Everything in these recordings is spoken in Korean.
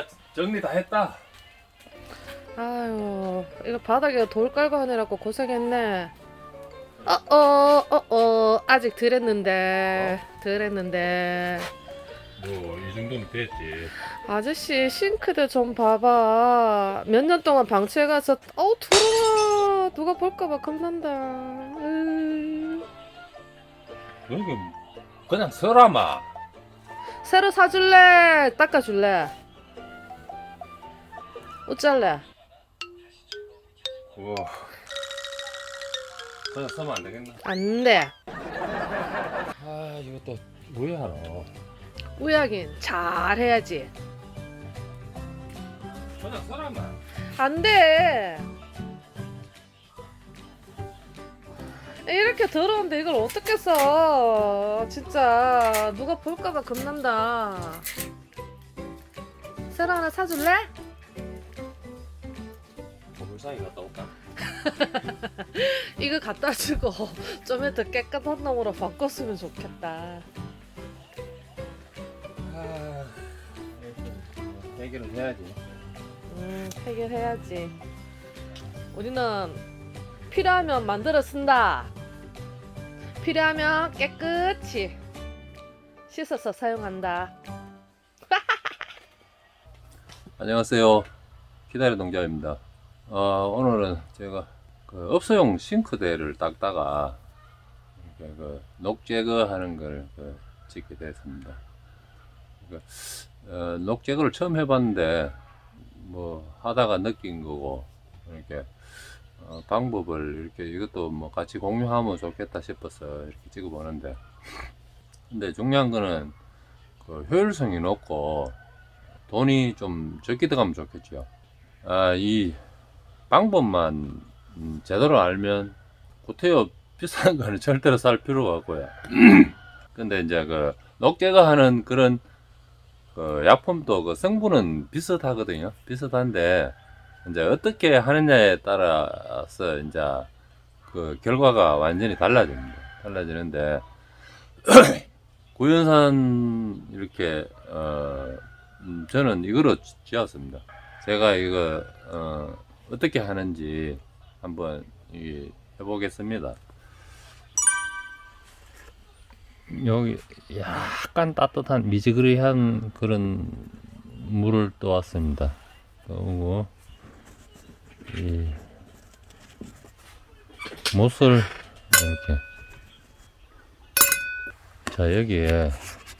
이제 정리 다 했다. 아유, 이거 바닥에 돌 깔고 하느라고 고생했네. 어, 어, 어, 어, 아직 덜 했는데, 덜 했는데. 뭐 이 정도면 됐지. 아저씨, 싱크대 좀 봐봐. 몇 년 동안 방치해 가서, 어우, 더러워. 누가 볼까봐 겁난다. 으이. 여기 그냥 서라마. 새로 사줄래? 닦아줄래? 어쩔래? 우와. 그냥 서면 안 되겠나? 안 돼. 아 이것도 뭐야 너. 우야긴 잘 해야지. 그냥 서라마. 안 돼. 이렇게 더러운데 이걸 어떻게 써? 진짜 누가 볼까봐 겁난다. 새로 하나 사줄래? 보물상에 갔다 올까? 이거 갖다 주고 좀더 깨끗한 놈으로 바꿨으면 좋겠다. 아 해결은 해야지. 음, 해결해야지. 우리는 필요하면 만들어 쓴다. 필요하면 깨끗이 씻어서 사용한다. 안녕하세요. 기다려 동자입니다. 어, 오늘은 제가 그 업소용 싱크대를 닦다가 그 녹 제거하는 걸 그 찍게 됐습니다. 그, 어, 녹 제거를 처음 해봤는데 뭐 하다가 느낀 거고 이렇게 어, 방법을 이렇게 이것도 뭐 같이 공유하면 좋겠다 싶어서 이렇게 찍어보는데 근데 중요한 거는 그 효율성이 높고 돈이 좀 적게 들어가면 좋겠죠. 아, 이 방법만 음, 제대로 알면 고태여 비싼 거는 절대로 살 필요가 없고요. 근데 이제 그 녹제가 하는 그런 그 약품도 그 성분은 비슷하거든요. 비슷한데 이제 어떻게 하느냐에 따라서 이제 그 결과가 완전히 달라집니다. 달라지는데 구연산 이렇게 어 음, 저는 이거로 지- 지었습니다. 제가 이거 어, 어떻게 하는지 한번 이, 해보겠습니다. 여기 약간 따뜻한 미지그리한 그런 물을 떠왔습니다. 떠오고 이 못을 이렇게 자 여기에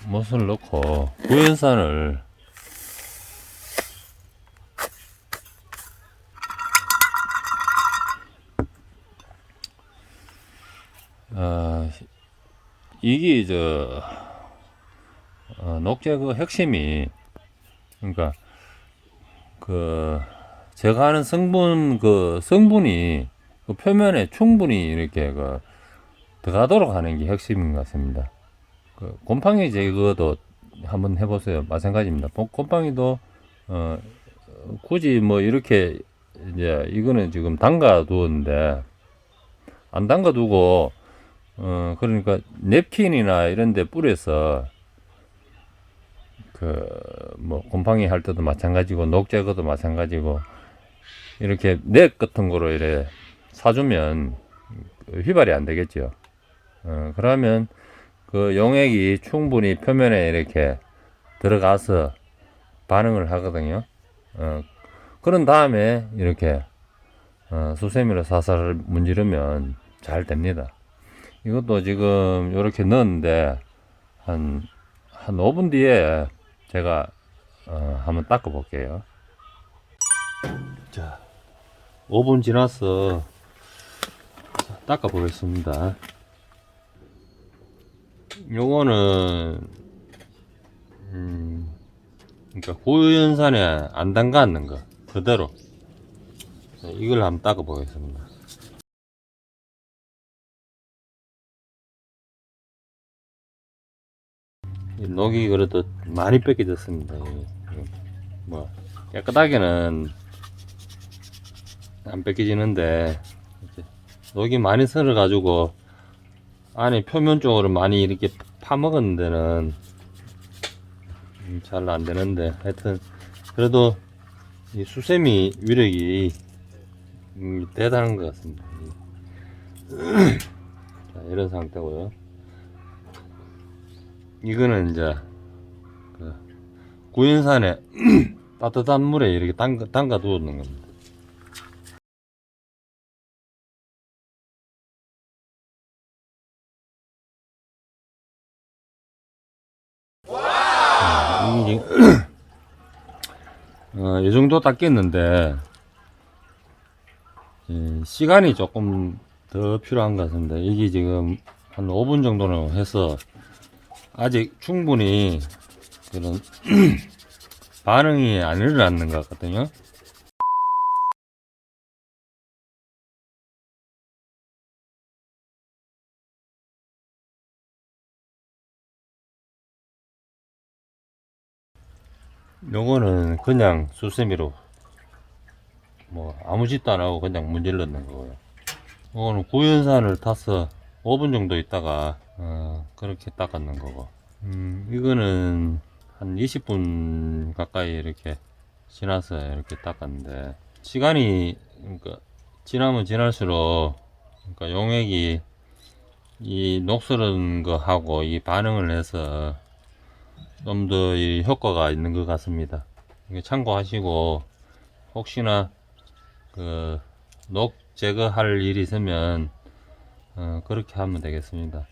못을 넣고 구연산을 이게 저 어, 녹제 그 핵심이 그러니까 그 제가 하는 성분 그 성분이 그 표면에 충분히 이렇게 그 들어가도록 하는 게 핵심인 것 같습니다. 그 곰팡이 제거도 한번 해보세요. 마찬가지입니다. 곰- 곰팡이도 어 굳이 뭐 이렇게 이제 이거는 지금 담가 두었는데 안 담가 두고 어, 그러니까 냅킨이나 이런 데 뿌려서 그 뭐 곰팡이 할 때도 마찬가지고 녹 제거도 마찬가지고 이렇게 넷 같은 거로 이래 사주면 그 휘발이 안 되겠죠. 어, 그러면 그 용액이 충분히 표면에 이렇게 들어가서 반응을 하거든요. 어, 그런 다음에 이렇게 어, 수세미로 사살 문지르면 잘 됩니다. 이것도 지금 이렇게 넣었는데 한, 한 5분 뒤에 제가 어, 한번 닦아 볼게요. 자, 5분 지났어. 자, 닦아 보겠습니다. 요거는 음, 그러니까 고연산에 안 담갔는 거 그대로 자, 이걸 한번 닦아 보겠습니다. 녹이 그래도 많이 뺏겨졌습니다. 이, 이, 뭐 깨끗하게는 안 뺏겨지는데 이제 녹이 많이 설어 가지고 안에 표면 쪽으로 많이 이렇게 파먹은 데는 잘 안 되는데 하여튼 그래도 이 수세미 위력이 음, 대단한 것 같습니다. 자, 이런 상태고요. 이거는 이제 그 구연산에 따뜻한 물에 이렇게 담가, 담가 두었는 겁니다. 자, 이게 어, 이 정도 닦겠는데 예, 시간이 조금 더 필요한 것 같습니다. 이게 지금 한 5분 정도는 해서 아직 충분히 그런 반응이 안 일어났는 것 같거든요. 요거는 그냥 수세미로 뭐 아무 짓도 안 하고 그냥 문질 넣는 거고요. 요거는 구연산을 타서 5분 정도 있다가 어, 그렇게 닦았는 거고. 음, 이거는 한 20분 가까이 이렇게 지나서 이렇게 닦았는데 시간이 그러니까 지나면 지날수록 그러니까 용액이 이 녹슬은 거 하고 이 반응을 해서 좀 더 이 효과가 있는 것 같습니다. 참고하시고 혹시나 그 녹 제거할 일이 있으면 어, 그렇게 하면 되겠습니다.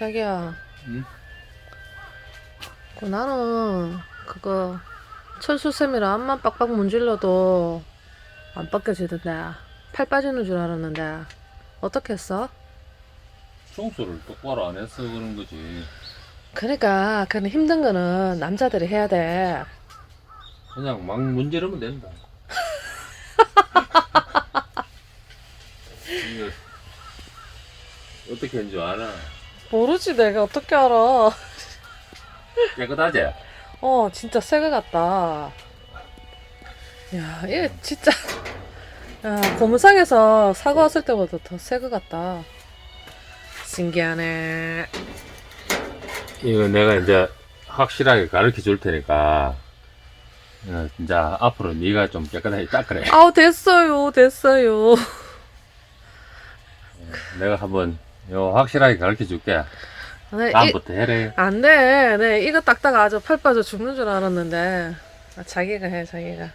자기야. 응? 그 나는 그거 철수쌤이랑 앞만 빡빡 문질러도 안 벗겨지던데 팔 빠지는 줄 알았는데 어떻게 했어? 청소를 똑바로 안 해서 그런 거지. 그러니까 그는 힘든 거는 남자들이 해야 돼. 그냥 막 문지르면 된다. 이거 어떻게 했는 줄 알아? 모르지 내가 어떻게 알아. 깨끗하지? 어 진짜 새거 같다. 야 이게 진짜 야 고무상에서 사과 왔을 때보다 더 새거 같다. 신기하네. 이거 내가 이제 확실하게 가르쳐 줄 테니까 어, 이제 앞으로 네가 좀 깨끗하게 닦으래. 아우 됐어요 됐어요. 내가 한번 요 확실하게 가르쳐 줄게. 네, 이, 다음부터 해래. 안 돼. 네, 이거 닦다가 아주 팔 빠져 죽는 줄 알았는데. 아, 자기가 해, 자기가.